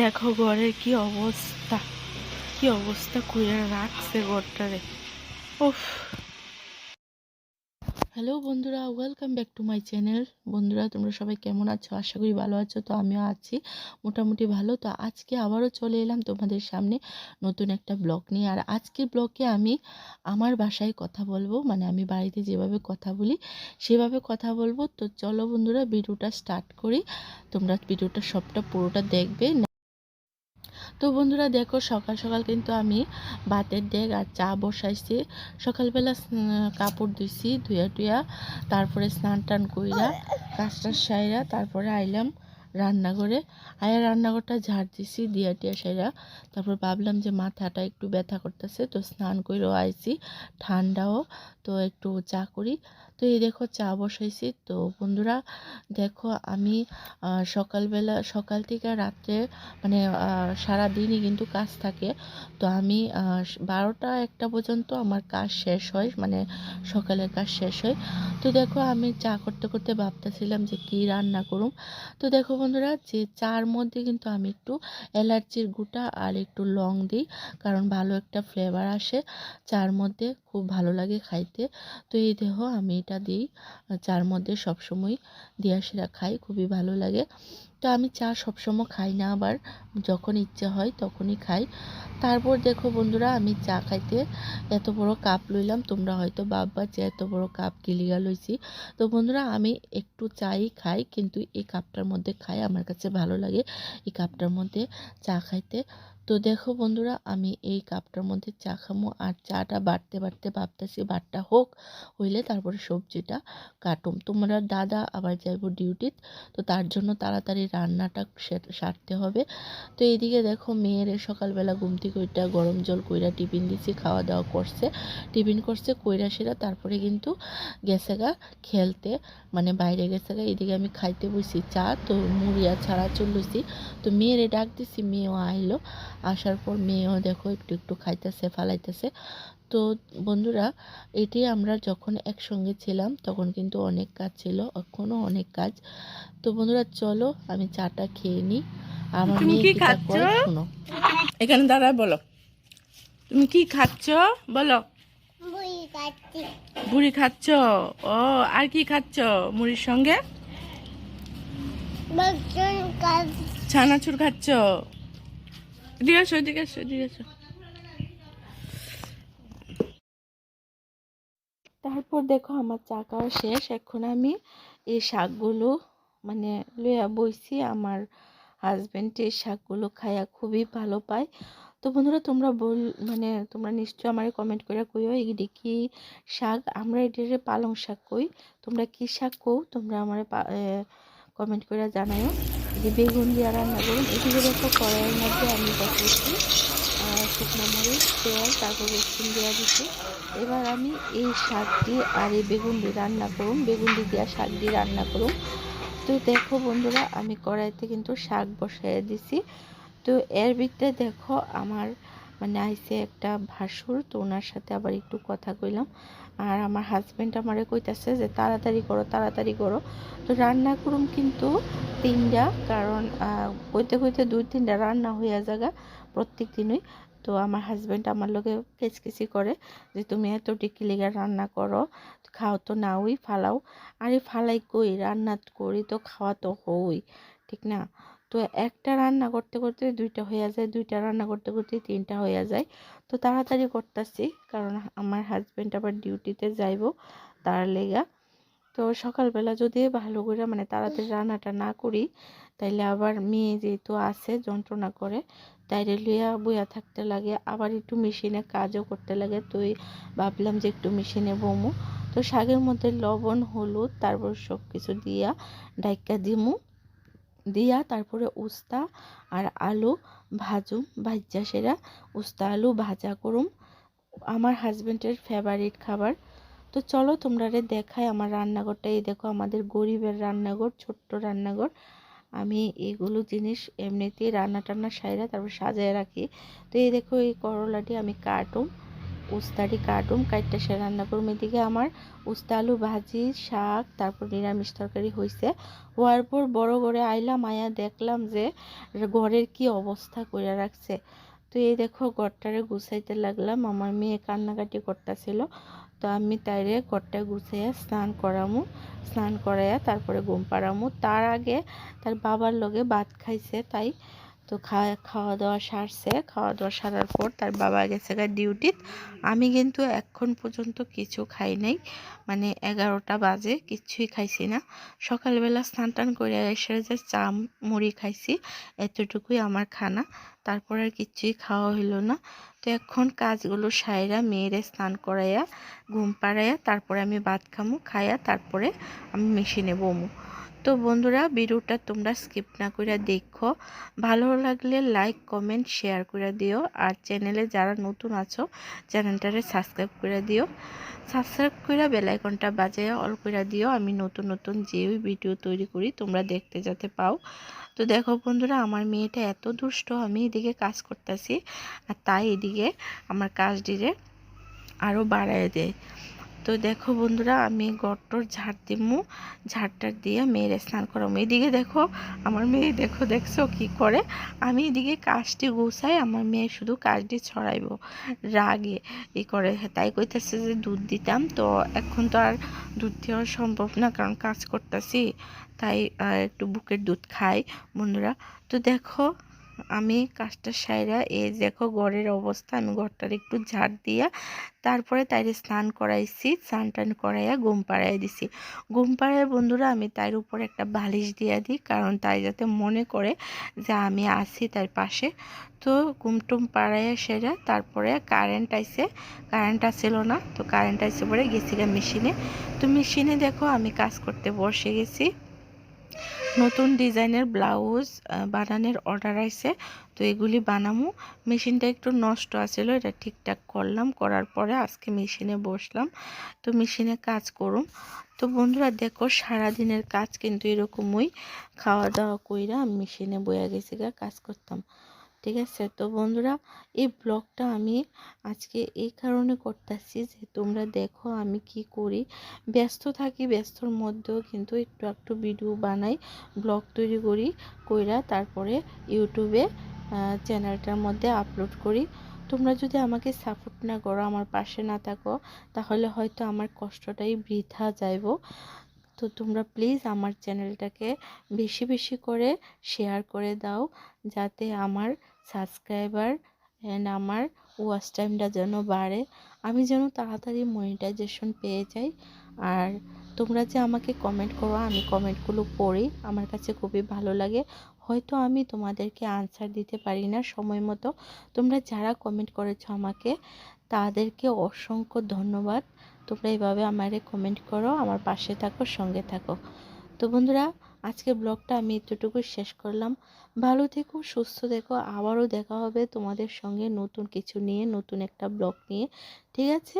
দেখো ঘরের কি অবস্থা। কি অবস্থা করে রাখছে ঘরটারে উফ। হ্যালো বন্ধুরা welcome back to my channel বন্ধুরা, তোমরা সবাই কেমন আছো? আশা করি ভালো আছো, তো আমিও আছি। মোটামুটি ভালো। তো আজকে আবারও চলে এলাম তোমাদের সামনে নতুন একটা ব্লগ নিয়ে। আর আজকের ব্লগে আমি আমার বাসায় কথা বলব। মানে আমি বাড়িতে যেভাবে কথা বলি, সেভাবে কথা বলব। তো চলো বন্ধুরা, ভিডিওটা স্টার্ট করি। তোমরা ভিডিওটা সবটা পুরোটা দেখবে। তো বন্ধুরা দেখো, সকাল সকাল কিন্তু আমি ভাতের ডেক আর চা বসাইছি। সকালবেলা কাপড় ধুইছি ধুয়া টুয়া তারপরে স্নান টান কইরা কাজটা সাইরা তারপরে আইলাম রান্নাঘরে। আয়া রান্নাঘরটা ঝাড় দিছি, দিয়া টিয়া সাইরা। তারপর ভাবলাম যে মাথাটা একটু ব্যথা করতেছে, তো স্নান করেও আইছি, ঠান্ডাও, তো একটু চা করি। তো এই দেখো চা বসাইছি। তো বন্ধুরা, দেখো আমি সকালবেলা, সকাল থেকে রাত্রে মানে সারা দিনই কিন্তু কাজ থাকে। তো আমি বারোটা একটা পর্যন্ত আমার কাজ শেষ হয় মানে সকালের কাজ শেষ হয়। তো দেখো আমি চা করতে করতে ভাবতেছিলাম যে কি রান্না করুম। তো দেখো বন্ধুরা, যে চার মধ্যে কিন্তু আমি একটু এলাচির গুঁটা আর একটু লং দিই, কারণ ভালো একটা ফ্লেভার আসে। চার মধ্যে খুব ভালো লাগে খাইতে। তো এই দেখো আমি এটা দিই। চার মধ্যে সবসময় দিয়া সেরা খাই, খুবই ভালো লাগে। তো আমি চা সবসময় খাই না আবার, যখন ইচ্ছে হয় তখনই খাই। তারপর দেখো বন্ধুরা, আমি চা খাইতে এত বড় কাপ লইলাম, তোমরা হয়তো ভাববা যে এত বড় কাপ গিলিগা লইছি। তো বন্ধুরা, আমি একটু চাই খাই, কিন্তু এই কাপটার মধ্যে খাই, আমার কাছে ভালো লাগে এই কাপটার মধ্যে চা খাইতে। তো দেখো বন্ধুরা, আমি এই কাপটার মধ্যে চা খামো আর চাটা বাড়তে বাড়তে ভাবতেছি বাটটা হোক, হইলে তারপরে সবজিটা কাটুম। তোমরা দাদা আবার যাইব ডিউটিত, তো তার জন্য তাড়াতাড়ি রান্নাটা সারতে হবে। তো এইদিকে দেখো মেয়ের সকালবেলা ঘুম থেকে ওইটা গরম জল কইরা টিফিন দিছি খাওয়া দাওয়া করছে। টিফিন করছে কইরা সেরা, তারপরে কিন্তু গেছে গা খেলতে মানে বাইরে গেছে গা। এদিকে আমি খাইতে বসি চা, তো মুড়িয়া ছাড়া চলছি। তো মেয়েরে ডাক দিছি, মেয়েও আইলো। আসার পর মেয়েও দেখো একটু একটু খাইতেছে ফালাইতেছে। তো বন্ধুরা এটি আমরা যখন একসঙ্গে ছিলাম তখন কিন্তু অনেক কাজ ছিল এখনও অনেক কাজ। তো বন্ধুরা চলো আমি চাটা খেয়ে নিই। আমার তুমি মেয়ে শুনো। এখানে দাঁড়ায় বলো। তুমি কি খাচ্ছ? বলো। বুড়ি খাচ্ছ। ও আর কি খাচ্ছ মুড়ির সঙ্গে? ছানাচুর খাচ্ছ? আসো এদিকে আসো তারপর দেখো আমার চা খাওয়া শেষ। এখন আমি এই শাকগুলো মানে লইয়া বইছি। আমার হাজবেন্ড এই শাকগুলো খাইয়া খুবই ভালো পায়। তো বন্ধুরা, তোমরা বল মানে তোমরা নিশ্চয় আমার কমেন্ট করে কইও এটি কি শাক? আমরা এটারে পালং শাক কই। তোমরা কি শাক কও? তোমরা আমার কমেন্ট করে জানাইও। যে বেগুন দিয়ে রান্না করুন। এদিকে একটা কড়াইয়ের মধ্যে আমি বসেছি শুকনো মরিচ পেঁয়াজ তারপর রসুন দেওয়া দিচ্ছি। এবার আমি এই শাকটি আর এই বেগুন দিয়ে রান্না করুন। বেগুন দিয়ে দেওয়া শাক দিয়ে রান্না করুন। তো দেখো বন্ধুরা, আমি কড়াইতে কিন্তু শাক বসাই দিছি। তো এর ভিতরে দেখো আমার মানে আইসে একটা ভাসুর, তো ওনার সাথে আবার একটু কথা কইলাম। আর আমার হাজব্যান্ড আমারে কইতাছে যে, তাড়াতাড়ি করো তাড়াতাড়ি করো। তো রান্না করুম কিন্তু তিনটা, কারণ কইতে কইতে দুই তিনটা রান্না হইয়া জায়গা প্রত্যেক দিনই। তো আমার হাজব্যান্ড আমার লগে কেচকেচি করে যে, তুমি এত টিকি লেগে রান্না করো, খাও তো নাওই, ফালাও। আরে ফালাই কই? রান্না করি তো খাওয়া তো হই, ঠিক না? তো একটা রান্না করতে করতে দুইটা হয়ে যায়, দুইটা রান্না করতে করতে তিনটা হয়ে যায়। তো তাড়াতাড়ি করতেছি, কারণ আমার হাজব্যান্ড আবার ডিউটিতে যাইব তার লেগা। তো সকালবেলা যদি ভালো করে মানে তাড়াতাড়ি রান্নাটা না করি, তাইলে আবার মেয়ে যেহেতু আছে যন্ত্রণা করে তাইলে লইয়া বইয়া থাকতে লাগে, আবার একটু মেশিনে কাজও করতে লাগে। তো এই ভাবলাম যে একটু মেশিনে বমু। তো শাকের মধ্যে লবণ, হলুদ, তারপর সব কিছু দিয়া ডাইকা দিমু। দিয়া তারপরে উস্তা আর আলু ভাজুম, ভাজ্যা সেরা। উস্তা, আলু ভাজা করুম। আমার হাজব্যান্ডের ফেভারিট খাবার। তো চলো তোমরা রে দেখাই আমার রান্নাঘরটা। এই দেখো আমাদের গরিবের রান্নাঘর, ছোট্ট রান্নাঘর। আমি এগুলো জিনিস এমনিতেই রান্না টান্না সাইরা তারপর সাজায় রাখি। তো এই দেখো এই করলাটি আমি কাটুম। উস্তারি কাটুম, কাইটটা সে রান্না করুম। এদিকে আমার উস্তা আলু ভাজি, শাক, তারপর নিরামিষ তরকারি হয়েছে হওয়ার পর বড় করে আইলাম, আয়া দেখলাম যে ঘরের কি অবস্থা করে রাখছে। তো এই দেখো, ঘরটারে গুছাইতে লাগলাম। আমার মেয়ে কান্নাকাটি করতেছিল। তো আমি তাইরে ঘরটা গুছাইয়া স্নান করামু, স্নান করাইয়া তারপরে ঘুম পাড়ামু। তার আগে তার বাবার লগে ভাত খাইছে তাই তো খাওয়া খাওয়া দাওয়া সারছে। খাওয়া দাওয়া সারার পর তার বাবা গেছে গা ডিউটি আমি কিন্তু এখন পর্যন্ত কিছু খাই নাই। মানে এগারোটা বাজে কিচ্ছুই খাইছি না। সকালবেলা স্নান টান করে এসে যে চা মুড়ি খাইছি, এতটুকুই আমার খানা। তারপর আর কিচ্ছুই খাওয়া হইল না। তো এখন কাজগুলো সাইরা মেয়েরে স্নান করাইয়া ঘুম পাড়াইয়া তারপরে আমি ভাত খামু খাইয়া তারপরে আমি মেশিনে বমু। তো বন্ধুরা, ভিডিওটা তোমরা স্কিপ না করে দেখো। ভালো লাগলে লাইক কমেন্ট শেয়ার করে দিও। আর চ্যানেলে যারা নতুন আছো চ্যানেলটারে সাবস্ক্রাইব করে দিও। সাবস্ক্রাইব করে বেলাইকনটা বাজায় অল করে দিও। আমি নতুন নতুন যে ভিডিও তৈরি করি, তোমরা দেখতে যাতে পাও। তো দেখো বন্ধুরা, আমার মেয়েটা এত দুষ্ট, আমি এদিকে কাজ করতেছি, আর তাই এদিকে আমার কাজ দিলে আরও বাড়ায় দেয়। তো দেখো বন্ধুরা, আমি গট্টর ঝাড় দিমু। ঝাড়টার দিয়ে মেয়ের স্নান করাবো এদিকে দেখো, আমার মেয়ে দেখো, দেখছ কি করে? আমি এদিকে কাজটি গুছাই, আমার মেয়ে শুধু কাজটি ছড়াইবো। রাগে ই করে। তাই কইতেছে যে দুধ দিতাম, তো এখন তো আর দুধ দেওয়া সম্ভব না, কারণ কাজ করতেছি। তাই একটু বুকের দুধ খাই। বন্ধুরা, তো দেখো আমি কাজটা সাইরা এই দেখো ঘরের অবস্থা, আমি ঘরটার একটু ঝাড় দিয়া তারপরে তাইরে স্নান করাইছি, স্নান টান করাইয়া ঘুম পাড়াই দিছি। ঘুম পাড়ায় বন্ধুরা আমি তার উপর একটা বালিশ দিয়া দিই, কারণ তাই যাতে মনে করে যে আমি আছি তার পাশে। তো ঘুম টুম পাড়াইয়া সেরা তারপরে কারেন্ট আইছে কারেন্ট আসছিল না, তো কারেন্ট আইসে পরে গেছি গা মেশিনে। তো মেশিনে দেখো আমি কাজ করতে বসে গেছি। নতুন ডিজাইনের ব্লাউজ বানানোর অর্ডার আইছে। তো এগুলি বানামু। মেশিনটা একটু নষ্ট আছিল, এটা ঠিকঠাক করলাম। করার পরে আজকে মেশিনে বসলাম। তো মেশিনে কাজ করুম। তো বন্ধুরা, দেখো সারাদিনের কাজ কিন্তু এরকমই। খাওয়া দাওয়া কইরা মেশিনে বয়া গেছি কাজ করতাম। ঠিক আছে? তো বন্ধুরা, এই ব্লগটা আমি আজকে এই কারণে করতেছি যে তোমরা দেখো আমি কি করি। ব্যস্ত থাকি, ব্যস্তর মধ্যেও কিন্তু একটু একটু ভিডিও বানাই, ব্লগ তৈরি করি, কইরা তারপরে ইউটিউবে চ্যানেলটার মধ্যে আপলোড করি। তোমরা যদি আমাকে সাপোর্ট না করো, আমার পাশে না থাকো, তাহলে হয়তো আমার কষ্টটাই বৃথা যাইব। তো তোমরা প্লিজ আমার চ্যানেলটাকে বেশি বেশি করে শেয়ার করে দাও, যাতে আমার সাবস্ক্রাইবার অ্যান্ড আমার ওয়াচ টাইমটা যেন বাড়ে। আমি যেন তাড়াতাড়ি মনিটাইজেশন পেয়ে যাই। আর তোমরা যে আমাকে কমেন্ট করো, আমি কমেন্টগুলো পড়ি, আমার কাছে খুবই ভালো লাগে। হয়তো আমি তোমাদেরকে আনসার দিতে পারি না সময় মতো। তোমরা যারা কমেন্ট করেছ আমাকে, তাদেরকে অসংখ্য ধন্যবাদ। তোমরা এভাবে আমারে কমেন্ট করো, আমার পাশে থাকো, সঙ্গে থাকো। তো বন্ধুরা আজকের ব্লগটা আমি এতটুকু শেষ করলাম। ভালো থেকো, সুস্থ থেকো, আবারও দেখা হবে তোমাদের সঙ্গে নতুন কিছু নিয়ে, নতুন একটা ব্লগ নিয়ে। ঠিক আছে?